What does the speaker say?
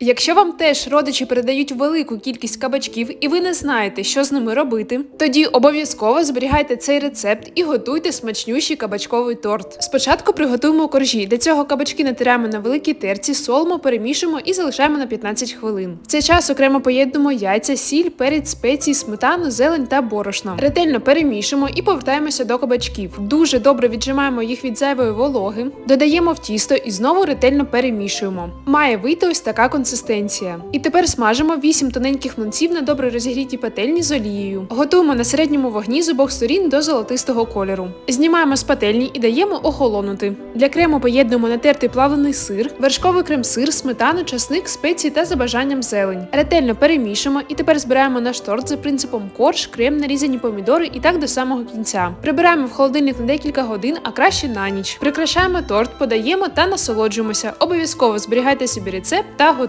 Якщо вам теж родичі передають велику кількість кабачків і ви не знаєте, що з ними робити, тоді обов'язково зберігайте цей рецепт і готуйте смачнющий кабачковий торт. Спочатку приготуємо коржі. Для цього кабачки натираємо на великій терці, солимо, перемішуємо і залишаємо на 15 хвилин. В цей час окремо поєднуємо яйця, сіль, перець, спеції, сметану, зелень та борошно. Ретельно перемішуємо і повертаємося до кабачків. Дуже добре віджимаємо їх від зайвої вологи, додаємо в тісто і знову ретельно перемішуємо. Має вийти ось така консистенція. І тепер смажимо 8 тоненьких млинців на добре розігрітій пательні з олією. Готуємо на середньому вогні з обох сторін до золотистого кольору. Знімаємо з пательні і даємо охолонути. Для крему поєднуємо натертий плавлений сир, вершковий крем-сир, сметану, часник, спеції та за бажанням зелень. Ретельно перемішуємо і тепер збираємо наш торт за принципом корж, крем, нарізані помідори і так до самого кінця. Прибираємо в холодильник на декілька годин, а краще на ніч. Прикрашаємо торт, подаємо та насолоджуємося. Обов'язково зберігайте собі рецепт та готуйте.